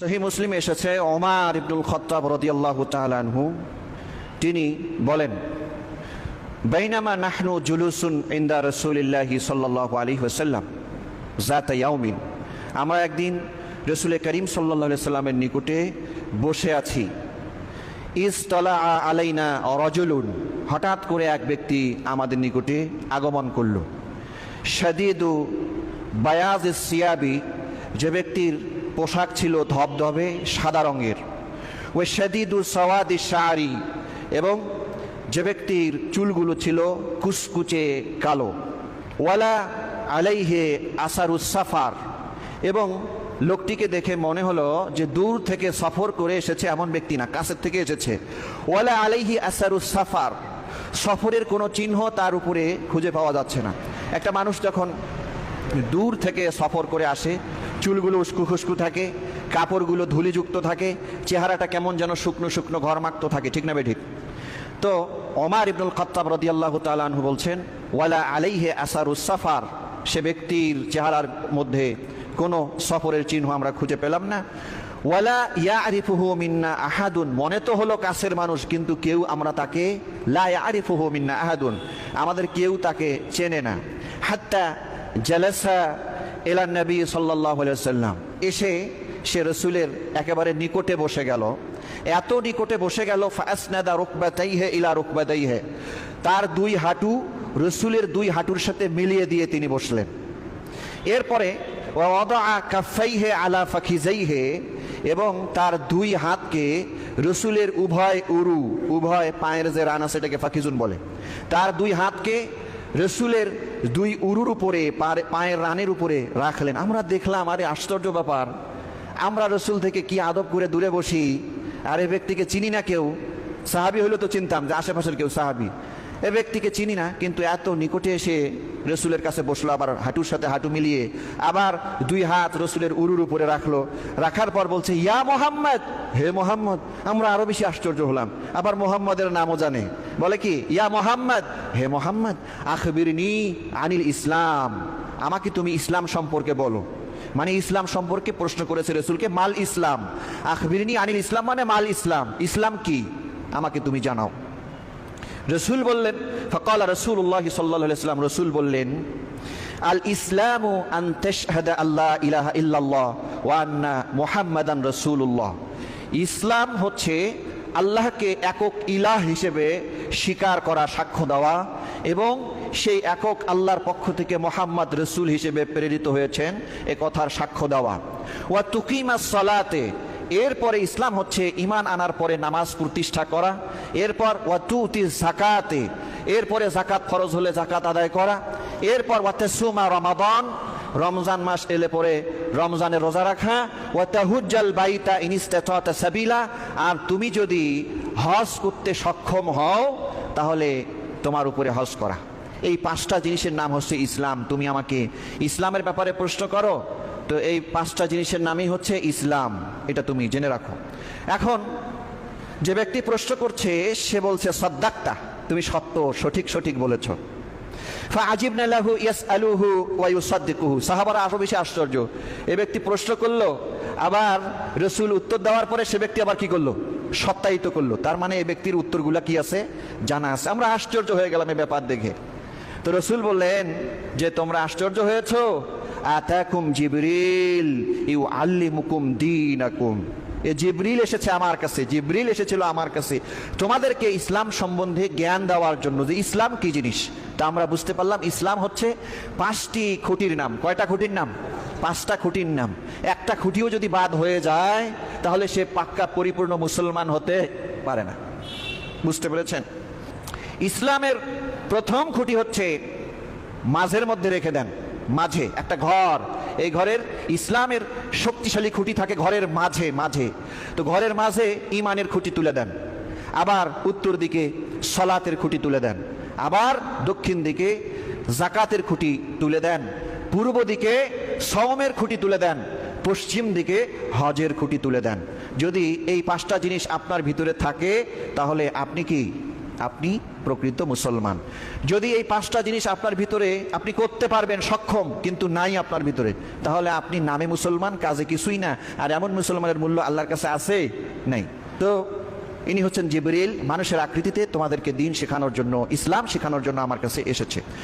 সহি মুসলিম এসেছে ওমার ইবনুল খত্তাব রদিয়াল্লাহু তাআলাহু তিনি বলেন, বাইনামা নাহনু জুলুসুন ইন্দা রসুলিল্লাহি সাল্লাল্লাহু আলাইহি ওয়াসাল্লাম জাত ইয়াউমিন। আমরা একদিন রসুল করিম আলাইহি সাল্লামের নিকটে বসে আছি। ইস্তলা আলাইনা রজুলুন। হঠাৎ করে এক ব্যক্তি আমাদের নিকটে আগমন করল। শাদিদু বায়াজ সিয়াবি যে ব্যক্তির পোশাক ছিল ধবধবে সাদা রঙের। ওই শাদিদু সওয়াদি শাড়ি এবং যে ব্যক্তির চুলগুলো ছিল কুচকুচে কালো। ওয়ালা আলাইহে আসারুস সাফার। এবং লোকটিকে দেখে মনে হলো যে দূর থেকে সফর করে এসেছে এমন ব্যক্তি না, কাছের থেকে এসেছে। ওয়ালা আলাইহি আসারুস সাফার। সফরের কোনো চিহ্ন তার উপরে খুঁজে পাওয়া যাচ্ছে না। একটা মানুষ যখন দূর থেকে সফর করে আসে, চুলগুলো উস্কু খুস্কু থাকে, কাপড়গুলো ধুলিযুক্ত থাকে, চেহারাটা কেমন যেন শুকনো শুকনো ঘরমাক্ত থাকে, ঠিক না বেঠিক তো ওমার ইবনুল খত্তাব রদিয়াল্লাহ তালু বলছেন, ওয়ালা আলাইহে আসারুস সাফার সে ব্যক্তির চেহারার মধ্যে কোনো সফরের চিহ্ন আমরা খুঁজে পেলাম না। ওয়ালা ইয়া আরিফুহু মিন্না আহাদুন মনে তো হলো কাছের মানুষ, কিন্তু কেউ আমরা তাকে লা আরিফুহু মিন্না আহাদুন, আমাদের কেউ তাকে চেনে না। হাত্তা জালাসা এলা নবী সাল্লাহ সাল্লাম এসে সে রসুলের একেবারে নিকটে বসে গেল। এত নিকটে বসে গেল ফাসনাদা রুকবাতাই হে ইলা রুকবাতাই হে তার দুই হাঁটু, রসুলের দুই হাঁটুর সাথে মিলিয়ে দিয়ে তিনি বসলেন। এরপরে কাফাইহে আলা ফাখিজাইহে এবং তার দুই হাতকে রসুলের উভয় উরু, উভয় পায়ের যে রানা সেটাকে ফাকিজুন বলে, তার দুই হাতকে রসুলের দুই উরুর উপরে, পার- পায়ের রানের উপরে রাখলেন। আমরা দেখলাম, আরে আশ্চর্য ব্যাপার। আমরা রসুল থেকে কি আদব করে দূরে বসি? আর এ ব্যক্তিকে চিনি না কেউ। সাহাবি হইলে তো চিনতাম যে আশেপাশের কেউ সাহাবি। এ ব্যক্তিকে চিনি না, কিন্তু এত নিকটে এসে রসুলের কাছে বসল, আবার হাঁটুর সাথে হাঁটু মিলিয়ে আবার দুই হাত রসুলের উরুর উপরে রাখল। রাখার পর বলছে, ইয়া মোহাম্মদ! হে মোহাম্মদ! আমরা আরও বেশি আশ্চর্য হলাম। আবার মোহাম্মদের নামও জানে। বলে কি, ইয়া মোহাম্মদ! হে মোহাম্মদ! আখবিরনি আনিল ইসলাম! আমাকে তুমি ইসলাম সম্পর্কে বলো। মানে ইসলাম সম্পর্কে প্রশ্ন করেছে রসুলকে, মাল ইসলাম। আখবিরনি আনিল ইসলাম মানে মাল ইসলাম। ইসলাম কি? আমাকে তুমি জানাও। রসুল বললেন, ফকাল রসুল্লাহ সাল্লাম, রসুল বললেন, আল ইসলামু তেশহাদা আল্লাহ ইলাহা ইল্লাল্লাহ ওয়া আন্না মুহাম্মাদান রসুল্লাহ ইসলাম হচ্ছে আল্লাহকে একক ইলাহ হিসেবে স্বীকার করা সাক্ষ্য দেওয়া এবং সেই একক আল্লাহর পক্ষ থেকে মোহাম্মদ রসুল হিসেবে প্রেরিত হয়েছেন এ কথার সাক্ষ্য দেওয়া। ওয়া তুকিমা সলাতে এরপরে ইসলাম হচ্ছে ইমান আনার পরে নামাজ প্রতিষ্ঠা করা, এরপর ওয়াতুতি জাকাতে এরপরে জাকাত ফরজ হলে জাকাত আদায় করা, এরপর ওয়াতে সুমা রমাদন, রমজান মাস এলে পরে রমজানে রোজা রাখা ওয়াতাহুজ্জাল বাইতা ইনিস্তাতা সাবিলা, আর তুমি যদি হজ করতে সক্ষম হও, তাহলে তোমার উপরে হজ করা। এই পাঁচটা জিনিসের নাম হচ্ছে ইসলাম। তুমি আমাকে ইসলামের ব্যাপারে প্রশ্ন করো? তো এই পাঁচটা জিনিসের নামই হচ্ছে ইসলাম। এটা তুমি জেনে রাখো। এখন যে ব্যক্তি প্রশ্ন করছে, সে বলছে, সদ্দাক্তা, তুমি সত্য, সঠিক সঠিক বলেছ। আজিবনা লাহু ইয়াস আলুহু ওয়াইউ সদ্দিকুহু সাহাবারা আরও বেশি আশ্চর্য। এ ব্যক্তি প্রশ্ন করল, আবার রসুল উত্তর দেওয়ার পরে সে ব্যক্তি আবার কি করল? সত্যায়িত করল। তার মানে এই ব্যক্তির উত্তরগুলা কি আছে? জানা আছে। আমরা আশ্চর্য হয়ে গেলাম এই ব্যাপার দেখে। তো রসুল বললেন যে, তোমরা আশ্চর্য হয়েছো আতাকুম জিবরিল ইউ আল্লিমুকুম দীনাকুম। এ জিবরিল এসেছে আমার কাছে, জিবরিল এসেছিল আমার কাছে। তোমাদেরকে ইসলাম সম্বন্ধে জ্ঞান দেওয়ার জন্য, যে ইসলাম কি জিনিস? তা আমরা বুঝতে পারলাম, ইসলাম হচ্ছে পাঁচটি খুঁটির নাম। কয়টা খুঁটির নাম? পাঁচটা খুঁটির নাম। একটা খুঁটিও যদি বাদ হয়ে যায়, তাহলে সে পাক্কা পরিপূর্ণ মুসলমান হতে পারে না। বুঝতে পেরেছেন? ইসলামের প্রথম খুঁটি হচ্ছে, মাঝের মধ্যে রেখে দেন। মাঝে, একটা ঘর। এই ঘরের ইসলামের শক্তিশালী খুঁটি থাকে ঘরের মাঝে মাঝে। তো ঘরের মাঝে ইমানের খুঁটি তুলে দেন। আবার উত্তর দিকে সলাতের খুঁটি তুলে দেন। আবার দক্ষিণ দিকে জাকাতের খুঁটি তুলে দেন। পূর্ব দিকে সওমের খুঁটি তুলে দেন। পশ্চিম দিকে হজের খুঁটি তুলে দেন। যদি এই পাঁচটা জিনিস আপনার ভিতরে থাকে, তাহলে আপনি কি আপনি প্রকৃত মুসলমান। যদি এই পাঁচটা জিনিস আপনার ভিতরে আপনি করতে পারবেন সক্ষম, কিন্তু নাই আপনার ভিতরে, তাহলে আপনি নামে মুসলমান, কাজে কিছুই না। আর এমন মুসলমানের মূল্য আল্লাহর কাছে আছে? নাই। তো ইনি হচ্ছেন জিবরিল। মানুষের আকৃতিতে তোমাদেরকে দিন শেখানোর জন্য, ইসলাম শেখানোর জন্য আমার কাছে এসেছে।